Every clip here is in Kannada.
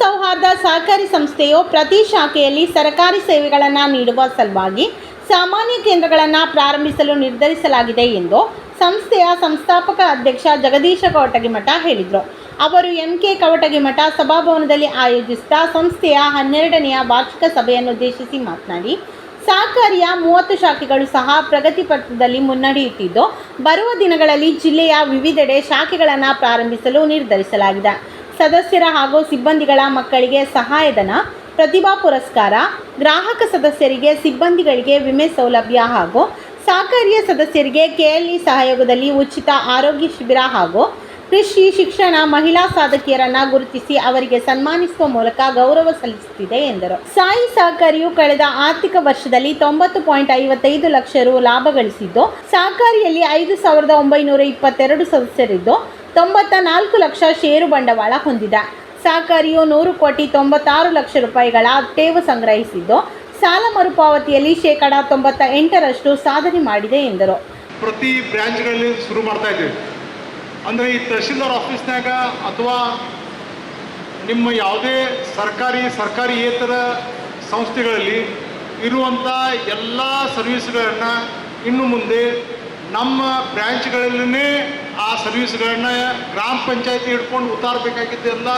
ಸೌಹಾರ್ದ ಸಹಕಾರಿ ಸಂಸ್ಥೆಯು ಪ್ರತಿ ಶಾಖೆಯಲ್ಲಿ ಸರಕಾರಿ ಸೇವೆಗಳನ್ನು ನೀಡುವ ಸಲುವಾಗಿ ಸಾಮಾನ್ಯ ಕೇಂದ್ರಗಳನ್ನು ಪ್ರಾರಂಭಿಸಲು ನಿರ್ಧರಿಸಲಾಗಿದೆ ಎಂದು ಸಂಸ್ಥೆಯ ಸಂಸ್ಥಾಪಕ ಅಧ್ಯಕ್ಷ ಜಗದೀಶ ಕವಟಗಿಮಠ ಹೇಳಿದರು. ಅವರು ಎಂ ಕೆ ಕವಟಗಿಮಠ ಸಭಾಭವನದಲ್ಲಿ ಆಯೋಜಿಸಿದ ಸಂಸ್ಥೆಯ ಹನ್ನೆರಡನೆಯ ವಾರ್ಷಿಕ ಸಭೆಯನ್ನು ಉದ್ದೇಶಿಸಿ ಮಾತನಾಡಿ, ಸಹಕಾರಿಯ ಮೂವತ್ತು ಶಾಖೆಗಳು ಸಹ ಪ್ರಗತಿ ಪಥದಲ್ಲಿ ಮುನ್ನಡೆಯುತ್ತಿದ್ದು, ಬರುವ ದಿನಗಳಲ್ಲಿ ಜಿಲ್ಲೆಯ ವಿವಿಧೆಡೆ ಶಾಖೆಗಳನ್ನು ಪ್ರಾರಂಭಿಸಲು ನಿರ್ಧರಿಸಲಾಗಿದೆ. ಸದಸ್ಯರ ಹಾಗೂ ಸಿಬ್ಬಂದಿಗಳ ಮಕ್ಕಳಿಗೆ ಸಹಾಯಧನ, ಪ್ರತಿಭಾ ಪುರಸ್ಕಾರ, ಗ್ರಾಹಕ ಸದಸ್ಯರಿಗೆ ಸಿಬ್ಬಂದಿಗಳಿಗೆ ವಿಮೆ ಸೌಲಭ್ಯ ಹಾಗೂ ಸಹಕಾರಿಯ ಸದಸ್ಯರಿಗೆ ಕೆಎಲ್ಇ ಸಹಯೋಗದಲ್ಲಿ ಉಚಿತ ಆರೋಗ್ಯ ಶಿಬಿರ ಹಾಗೂ ಕೃಷಿ, ಶಿಕ್ಷಣ, ಮಹಿಳಾ ಸಾಧಕಿಯರನ್ನ ಗುರುತಿಸಿ ಅವರಿಗೆ ಸನ್ಮಾನಿಸುವ ಮೂಲಕ ಗೌರವ ಸಲ್ಲಿಸುತ್ತಿದೆ ಎಂದರು. ಸಾಯಿ ಸಹಕಾರಿಯು ಕಳೆದ ಆರ್ಥಿಕ ವರ್ಷದಲ್ಲಿ ತೊಂಬತ್ತು ಪಾಯಿಂಟ್ ಐವತ್ತೈದು ಲಕ್ಷ ರು ಲಾಭ ಗಳಿಸಿದ್ದು, ಸಹಕಾರಿಯಲ್ಲಿ ಐದು ಸಾವಿರದ ಒಂಬೈನೂರ ಇಪ್ಪತ್ತೆರಡು ಸದಸ್ಯರಿದ್ದು ತೊಂಬತ್ತ ನಾಲ್ಕು ಲಕ್ಷ ಷೇರು ಬಂಡವಾಳ ಹೊಂದಿದೆ. ಸಹಕಾರಿಯು ನೂರು ಕೋಟಿ ತೊಂಬತ್ತಾರು ಲಕ್ಷ ರೂಪಾಯಿಗಳ ಠೇವು ಸಂಗ್ರಹಿಸಿದ್ದು, ಸಾಲ ಮರುಪಾವತಿಯಲ್ಲಿ ಶೇಕಡ ತೊಂಬತ್ತ ಎಂಟರಷ್ಟು ಸಾಧನೆ ಮಾಡಿದೆ ಎಂದರು. ಪ್ರತಿ ಬ್ರ್ಯಾಂಚ್ಗಳಲ್ಲಿ ಶುರು ಮಾಡ್ತಾ ಇದ್ದೀವಿ. ಅಂದರೆ ಈ ತಹಶೀಲ್ದಾರ್ ಆಫೀಸ್ನಾಗ ಅಥವಾ ನಿಮ್ಮ ಯಾವುದೇ ಸರ್ಕಾರಿ ಸರ್ಕಾರಿಯೇತರ ಸಂಸ್ಥೆಗಳಲ್ಲಿ ಇರುವಂಥ ಎಲ್ಲ ಸರ್ವಿಸ್ಗಳನ್ನು ಇನ್ನು ಮುಂದೆ ನಮ್ಮ ಬ್ರ್ಯಾಂಚ್ಗಳಲ್ಲೇ ಆ ಸರ್ವಿಸ್ಗಳನ್ನ ಗ್ರಾಮ ಪಂಚಾಯತಿ ಹಿಡ್ಕೊಂಡು ಉತ್ತಾರಬೇಕಾಗಿದ್ದೆಲ್ಲ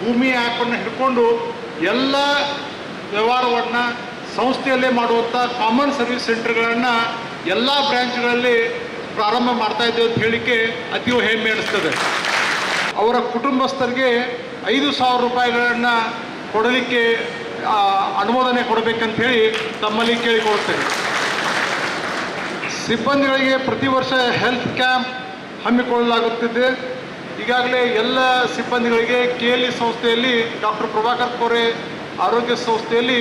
ಭೂಮಿ ಆ್ಯಪನ್ನು ಹಿಡ್ಕೊಂಡು ಎಲ್ಲ ವ್ಯವಹಾರವನ್ನು ಸಂಸ್ಥೆಯಲ್ಲೇ ಮಾಡುವಂಥ ಕಾಮನ್ ಸರ್ವಿಸ್ ಸೆಂಟರ್ಗಳನ್ನು ಎಲ್ಲ ಬ್ರ್ಯಾಂಚ್ಗಳಲ್ಲಿ ಪ್ರಾರಂಭ ಮಾಡ್ತಾ ಇದ್ದೇವೆ ಅಂತ ಹೇಳಿಕೆ ಅತೀವ ಹೆಮ್ಮೆ ಅನಿಸ್ತದೆ ಅವರ ಕುಟುಂಬಸ್ಥರಿಗೆ ಐದು ಸಾವಿರ ರೂಪಾಯಿಗಳನ್ನು ಕೊಡಲಿಕ್ಕೆ ಅನುಮೋದನೆ ಕೊಡಬೇಕಂತ ಹೇಳಿ ತಮ್ಮಲ್ಲಿ ಕೇಳಿಕೊಳ್ತೇನೆ ಸಿಬ್ಬಂದಿಗಳಿಗೆ ಪ್ರತಿ ವರ್ಷ ಹೆಲ್ತ್ ಕ್ಯಾಂಪ್ ಹಮ್ಮಿಕೊಳ್ಳಲಾಗುತ್ತಿದೆ. ಈಗಾಗಲೇ ಎಲ್ಲ ಸಿಬ್ಬಂದಿಗಳಿಗೆ ಕೆ ಎಲ್ ಇ ಸಂಸ್ಥೆಯಲ್ಲಿ ಡಾಕ್ಟರ್ ಪ್ರಭಾಕರ್ ಕೋರೆ ಆರೋಗ್ಯ ಸಂಸ್ಥೆಯಲ್ಲಿ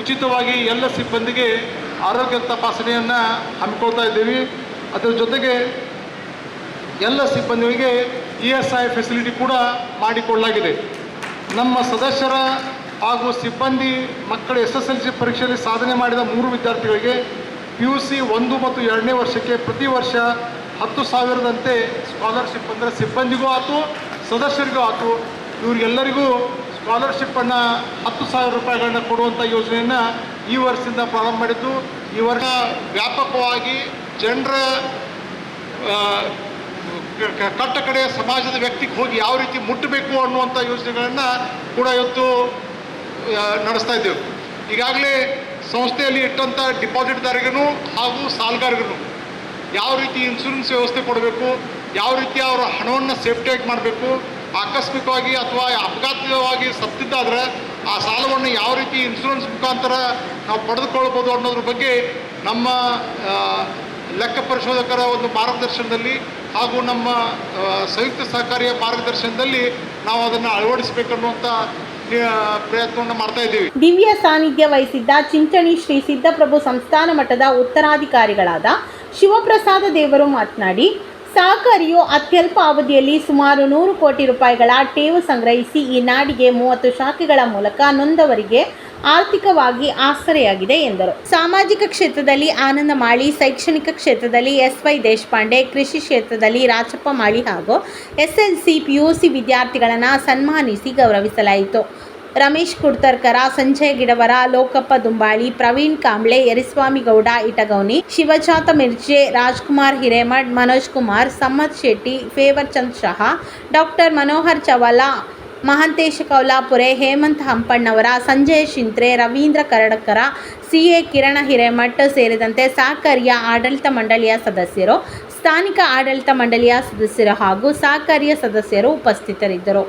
ಉಚಿತವಾಗಿ ಎಲ್ಲ ಸಿಬ್ಬಂದಿಗೆ ಆರೋಗ್ಯ ತಪಾಸಣೆಯನ್ನು ಹಮ್ಮಿಕೊಳ್ತಾ ಇದ್ದೀವಿ. ಅದರ ಜೊತೆಗೆ ಎಲ್ಲ ಸಿಬ್ಬಂದಿಗಳಿಗೆ ಇ ಎಸ್ ಐ ಫೆಸಿಲಿಟಿ ಕೂಡ ಮಾಡಿಕೊಳ್ಳಲಾಗಿದೆ. ನಮ್ಮ ಸದಸ್ಯರ ಹಾಗೂ ಸಿಬ್ಬಂದಿ ಮಕ್ಕಳ ಎಸ್ ಎಸ್ ಎಲ್ ಸಿ ಪರೀಕ್ಷೆಯಲ್ಲಿ ಸಾಧನೆ ಮಾಡಿದ ಮೂರು ವಿದ್ಯಾರ್ಥಿಗಳಿಗೆ ಪಿ ಯು ಸಿ ಒಂದು ಮತ್ತು ಎರಡನೇ ವರ್ಷಕ್ಕೆ ಪ್ರತಿ ವರ್ಷ ಹತ್ತು ಸಾವಿರದಂತೆ ಸ್ಕಾಲರ್ಶಿಪ್ ಅಂದರೆ ಸಿಬ್ಬಂದಿಗೂ ಆಯಿತು ಸದಸ್ಯರಿಗೂ ಆಯಿತು ಇವರಿಗೆಲ್ಲರಿಗೂ ಸ್ಕಾಲರ್ಶಿಪ್ಪನ್ನು ಹತ್ತು ಸಾವಿರ ರೂಪಾಯಿಗಳನ್ನ ಕೊಡುವಂಥ ಯೋಜನೆಯನ್ನು ಈ ವರ್ಷದಿಂದ ಪ್ರಾರಂಭ ಮಾಡಿದ್ದು. ಈ ವರ್ಷ ವ್ಯಾಪಕವಾಗಿ ಜನರ ಕಟ್ಟ ಕಡೆ ಸಮಾಜದ ವ್ಯಕ್ತಿಗೆ ಹೋಗಿ ಯಾವ ರೀತಿ ಮುಟ್ಟಬೇಕು ಅನ್ನುವಂಥ ಯೋಜನೆಗಳನ್ನು ಕೂಡ ಇವತ್ತು ನಡೆಸ್ತಾ ಇದ್ದೇವೆ. ಈಗಾಗಲೇ ಸಂಸ್ಥೆಯಲ್ಲಿ ಇಟ್ಟಂಥ ಡಿಪಾಸಿಟ್ದಾರಿಗೂ ಹಾಗೂ ಸಾಲಗಾರರಿಗೂ ಯಾವ ರೀತಿ ಇನ್ಶೂರೆನ್ಸ್ ವ್ಯವಸ್ಥೆ ಕೊಡಬೇಕು, ಯಾವ ರೀತಿ ಅವರ ಹಣವನ್ನು ಸೇಫ್ಟಿಯಾಗಿ ಮಾಡಬೇಕು, ಆಕಸ್ಮಿಕವಾಗಿ ಅಥವಾ ಅಪಘಾತವಾಗಿ ಸತ್ತಿದ್ದಾದರೆ ಆ ಸಾಲವನ್ನು ಯಾವ ರೀತಿ ಇನ್ಶೂರೆನ್ಸ್ ಮುಖಾಂತರ ನಾವು ಪಡೆದುಕೊಳ್ಬೋದು ಅನ್ನೋದ್ರ ಬಗ್ಗೆ ನಮ್ಮ ಲೆಕ್ಕ ಪರಿಶೋಧಕರ ಒಂದು ಮಾರ್ಗದರ್ಶನದಲ್ಲಿ ಹಾಗೂ ನಮ್ಮ ಸಂಯುಕ್ತ ಸಹಕಾರಿಯ ಮಾರ್ಗದರ್ಶನದಲ್ಲಿ ನಾವು ಅದನ್ನು ಅಳವಡಿಸಬೇಕನ್ನುವಂಥ ಪ್ರಯತ್ನವನ್ನು ಮಾಡ್ತಾ ಇದ್ದೀವಿ. ದಿವ್ಯ ಸಾನ್ನಿಧ್ಯ ವಹಿಸಿದ್ದ ಚಿಂಚಣಿ ಶ್ರೀ ಸಿದ್ದಪ್ರಭು ಸಂಸ್ಥಾನ ಮಠದ ಉತ್ತರಾಧಿಕಾರಿಗಳಾದ ಶಿವಪ್ರಸಾದ ದೇವರು ಮಾತನಾಡಿ, ಸಹಕಾರಿಯು ಅತ್ಯಲ್ಪ ಅವಧಿಯಲ್ಲಿ ಸುಮಾರು ನೂರು ಕೋಟಿ ರೂಪಾಯಿಗಳ ಠೇವು ಸಂಗ್ರಹಿಸಿ ಈ ನಾಡಿಗೆ ಮೂವತ್ತು ಶಾಖೆಗಳ ಮೂಲಕ ನೊಂದವರಿಗೆ ಆರ್ಥಿಕವಾಗಿ ಆಸರೆಯಾಗಿದೆ ಎಂದರು. ಸಾಮಾಜಿಕ ಕ್ಷೇತ್ರದಲ್ಲಿ ಆನಂದ ಮಾಳಿ ಶೈಕ್ಷಣಿಕ ಕ್ಷೇತ್ರದಲ್ಲಿ ಎಸ್ ವೈ ದೇಶಪಾಂಡೆ, ಕೃಷಿ ಕ್ಷೇತ್ರದಲ್ಲಿ ರಾಜಪ್ಪ ಮಾಳಿ ಹಾಗೂ ಎಸ್ಎಲ್ಸಿ ಪಿಯುಸಿ ವಿದ್ಯಾರ್ಥಿಗಳನ್ನು ಸನ್ಮಾನಿಸಿ ಗೌರವಿಸಲಾಯಿತು. Ramesh Kudtarkar, Sanjay Gidavar, Lokappa Dumbali, Praveen Kamble, Yariswamy Gowda, Itagouni, Shivajata Mirje, Rajkumar Hiremath, Manoj Kumar Sammat Shetty, favour Chand Shah, doctor Manohar Chavala, Mahantesh Kaulapure, Hemant Hampannavar, Sanjay Shintre, Ravindra Karadkar C A Kiran Hiremath ಸೇರಿದಂತೆ ಸಹಕಾರಿಯ ಆಡಳಿತ ಮಂಡಳಿಯ ಸದಸ್ಯರು, ಸ್ಥಾನಿಕ ಆಡಳಿತ ಮಂಡಳಿಯ ಸದಸ್ಯರು ಹಾಗೂ ಸಹಕಾರಿಯ ಸದಸ್ಯರು ಉಪಸ್ಥಿತರಿದ್ದರು.